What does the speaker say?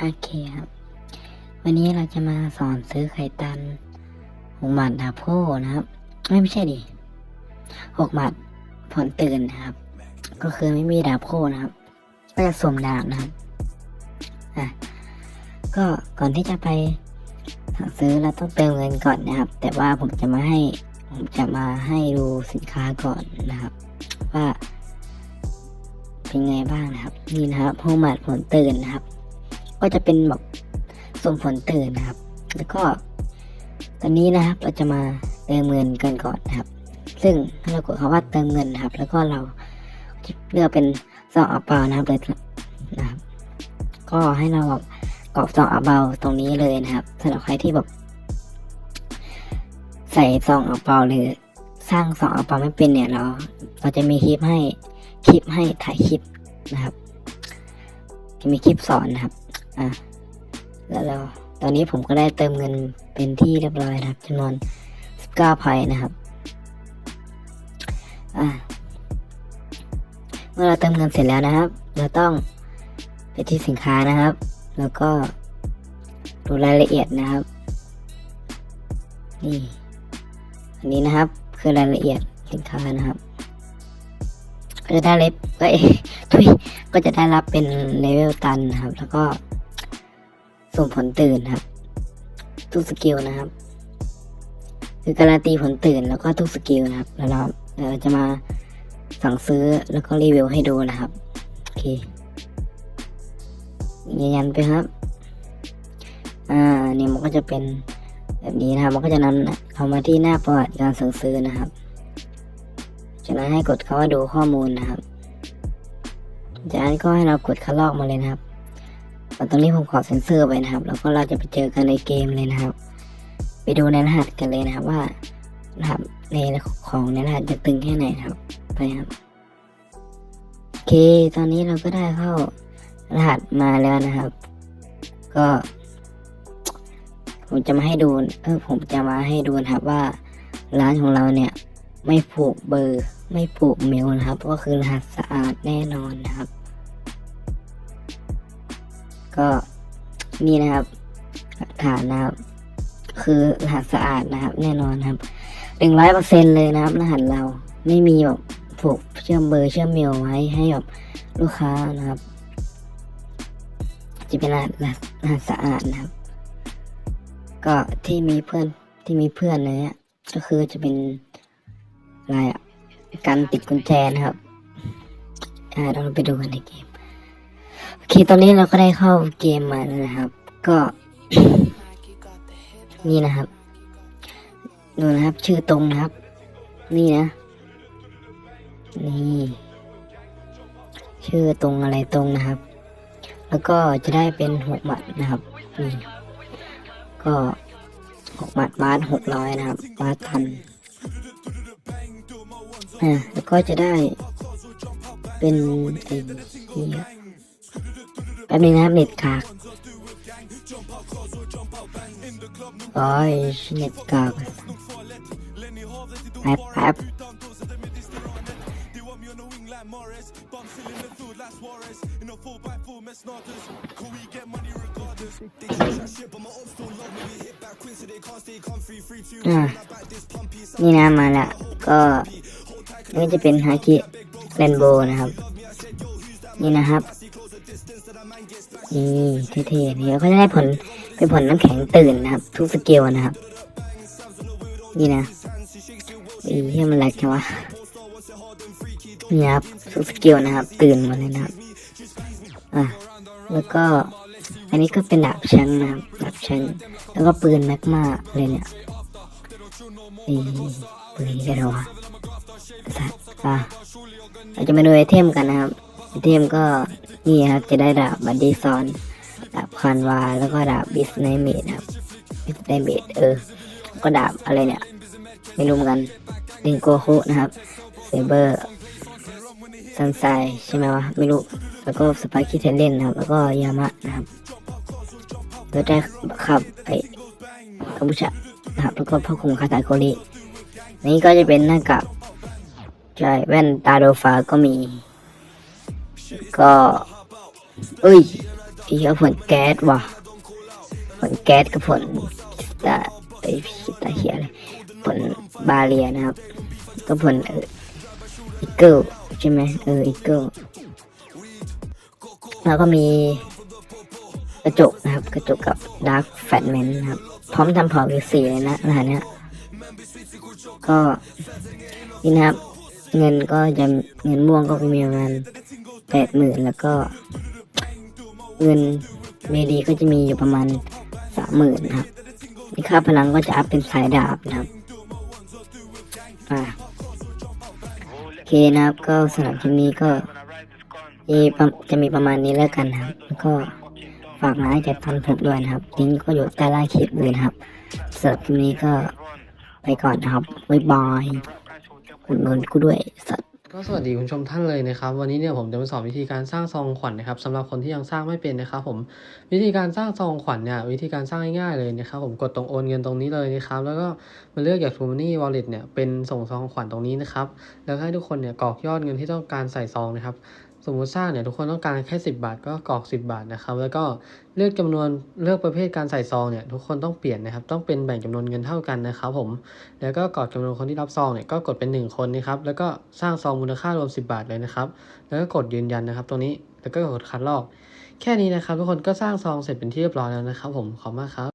โอเคครับ วันนี้เราจะมาสอนซื้อไข่ตันหกหมัดดาโพนะครับ ไม่ไม่ใช่ดิหกหมัดผลตื่นนะครับ ก็คือไม่มีดาโพนะครับก็จะสวมดาบนะครับอะก็ก่อนที่จะไปสั่งซื้อเราต้องเติมเงินก่อนนะครับ แต่ว่าผมจะมาให้ผมจะมาให้ดูสินค้าก่อนนะครับ ว่า เป็นไงบ้างนะครับ นี่นะครับโฮมัดผลตื่นนะครับ ก็จะเป็นแบบส่งผลตื่นนะครับ แล้วก็ตอนนี้นะครับเราจะมาเติมเงินกันก่อนนะครับ ซึ่งถ้าเรากดคำว่าเติมเงินนะครับ แล้วก็เราเลือกเป็นซองอัเปานะครับเลยนะครับ ก็ให้เราแบบกรอกซองอัเปาตรงนี้เลยนะครับสำหรับใครที่แบบใส่ซองอัเปาหรือสร้างซองอัเปาไม่เป็นเนี่ยเราเราจะมีคลิปให้คลิปให้ถ่ายคลิปนะครับ จะมีคลิปสอนนะครับ อะแล้วเราตอนนี้ผมก็ได้เติมเงินเป็นที่เรียบร้อยนะครับจำนวน19พอยนะครับอะเมื่อเราเติมเงินเสร็จแล้วนะครับ เราต้องไปที่สินค้านะครับ แล้วก็ดูรายละเอียดนะครับนี่อันนี้นะครับคือรายละเอียดสินค้านะครับ ก็จะได้เล็บก็เอทุยก็จะได้รับเป็นเลเวลตันนะครับ แล้วก็ ส่งผลตื่นครับ ทุกสกิลนะครับ คือการันตีผลตื่นแล้วก็ทุกสกิลนะครับ แล้วเราจะมาสั่งซื้อแล้วก็รีวิวให้ดูนะครับ โอเคยืนยันไปครับ อ่าเนี่ยมันก็จะเป็นแบบนี้นะครับ มันก็จะนำเรามาที่หน้าประวัติการสั่งซื้อนะครับ จากนั้นให้กดคำว่าดูข้อมูลนะครับ จากนั้นก็ให้เรากดคัดลอกมาเลยนะครับ ตรงนี้ผมขอเซ็นเซอร์ไว้นะครับ แล้วก็เราจะไปเจอกันในเกมเลยนะครับ ไปดูในรหัสกันเลยนะครับว่ารหัสในของในรหัสจะตึงแค่ไหนครับ ไปครับโอเค ตอนนี้เราก็ได้เข้ารหัสมาแล้วนะครับ ก็ ผมจะมาให้ดูเออผมจะมาให้ดูนะครับว่าร้านของเราเนี่ย ไม่ผูกเบอร์ ไม่ผูกเมลนะครับ ก็คือรหัสสะอาดแน่นอนนะครับ ก็นี่นะครับหลักฐานนะครับ คือรหัสสะอาดนะครับ แน่นอนครับหนึ่งร้อยเปอร์เซ็นเลยนะครับ รหัสเราไม่มีแบบผูกเชื่อมเบอร์เชื่อมเมลไว้ให้แบบลูกค้านะครับ จะเป็นรหัสรหัสสะอาดนะครับ ก็ที่มีเพื่อนที่มีเพื่อนเลยเนี่ยก็คือจะเป็นอะไรอะการติดกุญแจนะครับอ่าเราไปดูกันในเกม โอเคตอนนี้เราก็ได้เข้าเกมมาแล้วนะครับ ก็ นี่นะครับดูนะครับ ชื่อตรงนะครับ นี่นะ นี่ ชื่อตรงอะไรตรงนะครับ แล้วก็จะได้เป็นหกหมัดนะครับนี่ก็หกหมัดบาสหกร้อยนะครับบาสทันอ่าแล้วก็จะได้เป็นไอ้นี่ แป๊บนึงนะครับเน็ตกากโอ้ยเน็ตกากแป๊บแป๊บนี่นะมาละก็นี่จะเป็นฮากิเรนโบนะครับ นี่นะครับ นี่เท่ๆนี่แล้วก็จะได้ผลเป็นผลน้ำแข็งตื่นนะครับ ทุกสกิลนะครับ นี่นะอีเฮียมันแหลกจังวะนี่ครับทุกสกิลนะครับ ตื่นหมดเลยนะครับอะแล้วก็ อันนี้ก็เป็นดาบแชงนะครับดาบแชงแล้วก็ปืนแมกมาเลยเนี่ยนี่ปืนได้แล้ววะสัตว์อะเราจะมาดูไอเทมกันนะครับไอเทมก็ นี่ครับจะได้ดาบบัดดี้ซอนดาบคานวาแล้วก็ดาบบิสไนเมดครับบิสไนเมดเออ ก็ดาบอะไรเนี่ย ไม่รู้เหมือนกันดิงโกคุนะครับเซเบอร์ซันไซใช่ไหมวะ ไม่รู้ แล้วก็สปาคิเทเลนนะครับ แล้วก็ยามะนะครับแล้วได้ขับไปกัมพูชานะครับแล้วก็พ่อคุมคาตาโกรินี่ก็จะเป็นหน้ากากใช่แว่นตาโดฟ้าก็มี ก็ เอ้ยอีกผลแก๊สว่ะผลแก๊สกับผลตาไอพิตาเฮียอะไรผลบาเรียนะครับ ก็ผลเอออีเกิลใช่ไหมเอออีเกิลแล้วก็มีกระจกนะครับ กระจกกับดาร์ f แฟตแมนนะครับ พร้อมทำเผาวิสีเลยนะรหัสเนี้ยก็นี่นะครับ เงินก็จะเงินม่วงก็มีประมาณแปดหมื่นแล้วก็ เงินเมดีก็จะมีอยู่ประมาณสามหมื่นครับนี่ค่าพลังก็จะอัพเป็นสายดาบนะครับอ่าโอเคนะครับ ก็สำหรับคลิปนี้ก็จะมีประมาณนี้แล้วกันครับ แล้วก็ฝากร้านจากทันผมด้วยนะครับลิงก์ก็อยู่ใต้ล่างคลิปเลยนะครับสำหรับคลิปนี้ก็ไปก่อนนะครับบ๊ายบายอุดหนุนกูด้วยสัตว์ ก็สวัสดีคุณผู้ชมท่านเลยนะครับ วันนี้เนี่ยผมจะมาสอนวิธีการสร้างซองขวัญนะครับสำหรับคนที่ยังสร้างไม่เป็นนะครับ ผมวิธีการสร้างซองขวัญเนี่ยวิธีการสร้างง่ายๆเลยนะครับ ผมกดตรงโอนเงินตรงนี้เลยนะครับ แล้วก็มาเลือกจาก True Money Wallet เนี่ยเป็นส่งซองขวัญตรงนี้นะครับแล้วให้ทุกคนเนี่ยกรอกยอดเงินที่ต้องการใส่ซองนะครับ สมมติสร้างเนี่ยทุกคนต้องการแค่10 บาทก็กรอก 10 บาทนะครับ แล้วก็เลือกจำนวนเลือกประเภทการใส่ซองเนี่ยทุกคนต้องเปลี่ยนนะครับ ต้องเป็นแบ่งจำนวนเงินเท่ากันนะครับผมแล้วก็กรอกจำนวนคนที่รับซองเนี่ยก็กดเป็น 1 คนนะครับแล้วก็สร้างซองมูลค่ารวม 10 บาทเลยนะครับแล้วก็กดยืนยันนะครับตรงนี้แล้วก็กดคัดลอก แค่นี้นะครับ ทุกคนก็สร้างซองเสร็จเป็นที่เรียบร้อยแล้วนะครับ ผมขอบคุณมากครับ